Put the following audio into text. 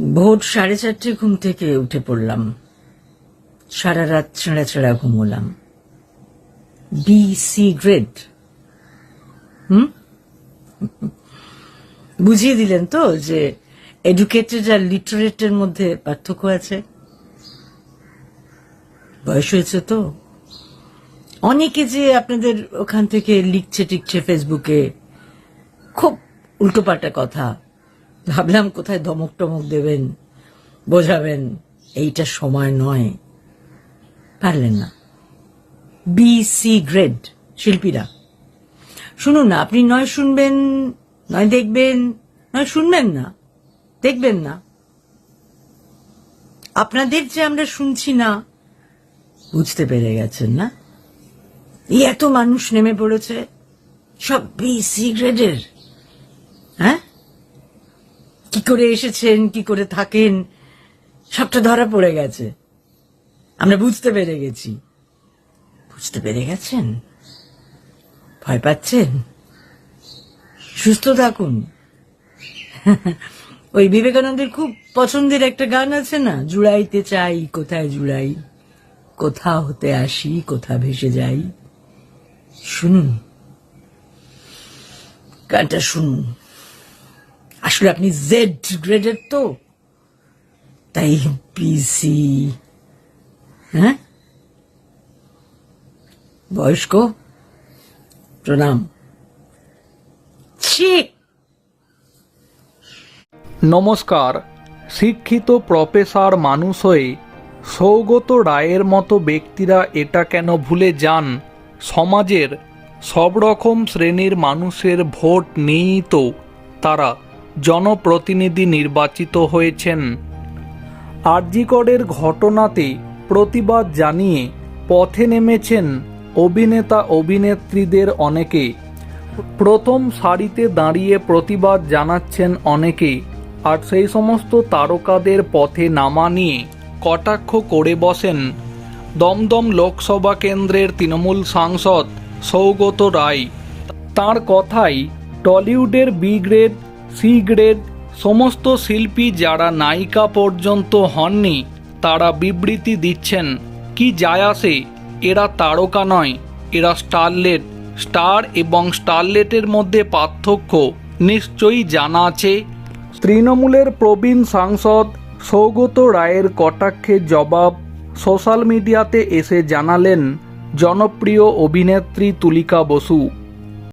ভোর সাড়ে চারটে ঘুম থেকে উঠে পড়লাম। সারা রাত ছেঁড়া ছেঁড়া ঘুমোলাম। B C grade. হুম? বুঝিয়ে দিলেন তো যে এডুকেটেড আর লিটারেটের মধ্যে পার্থক্য আছে? বয়স হয়েছে তো। অনেকে যে আপনাদের ওখান থেকে লিখছে টিকছে ফেসবুকে, খুব উল্টোপাল্টা কথা। ভাবলাম কোথায় ধমক টমক দেবেন, বোঝাবেন, এইটা সময় নয়। পারলেন না। বি সি গ্রেড শিল্পীরা। শুনুন না, আপনি নয় শুনবেন, নয় দেখবেন, নয় শুনবেন না, দেখবেন না। আপনাদের যে আমরা শুনছি না, বুঝতে পেরে গেছেন না? এই এত মানুষ নেমে পড়েছে, সব বি সি গ্রেডের করে এসেছেন, কি করে থাকেন, সবটা ধরা পড়ে গেছে। আমরা বুঝতে পেরে গেছি। বুঝতে পেরে গেছেন? ভয় পাচ্ছেন? সুস্থ থাকুন। ওই বিবেকানন্দের খুব পছন্দের একটা গান আছে না, জুড়াইতে চাই, কোথায় জুড়াই? কোথা হতে আসি, কোথা ভেসে যাই? শুনুন। গানটা শুনুন। আসলে আপনি জেড গ্রেডের তো? তাই পিসি হ্যাঁ? বয়স্ক? প্রণাম। নমস্কার, শিক্ষিত প্রফেসর মানুষ হয়ে সৌগত রায়ের মতো ব্যক্তিরা এটা কেন ভুলে যান? সমাজের সব রকম শ্রেণির মানুষের ভোট নিয়েই তো, তারা জনপ্রতিনিধি নির্বাচিত হয়েছেন। আরজিকরের ঘটনাতে প্রতিবাদ জানিয়ে পথে নেমেছেন অভিনেতা অভিনেত্রীদের অনেকে। প্রথম সারিতে দাঁড়িয়ে প্রতিবাদ জানাচ্ছেন অনেকে আর সেই সমস্ত তারকাদের পথে নামা নিয়ে কটাক্ষ করে বসেন দমদম লোকসভা কেন্দ্রের তৃণমূল সাংসদ সৌগত রায়। তার কথাই টলিউডের বি গ্রেড সি গ্রেড। সমস্ত শিল্পী যারা নায়িকা পর্যন্ত হননি, তারা বিবৃতি দিচ্ছেন, কি যায় আসে? এরা তারকা নয়, এরা স্টারলেট। স্টার এবং স্টারলেটের মধ্যে পার্থক্য নিশ্চয়ই জানা আছে। তৃণমূলের প্রবীণ সাংসদ সৌগত রায়ের কটাক্ষের জবাব সোশ্যাল মিডিয়াতে এসে জানালেন, জনপ্রিয় অভিনেত্রী তুলিকা বসু।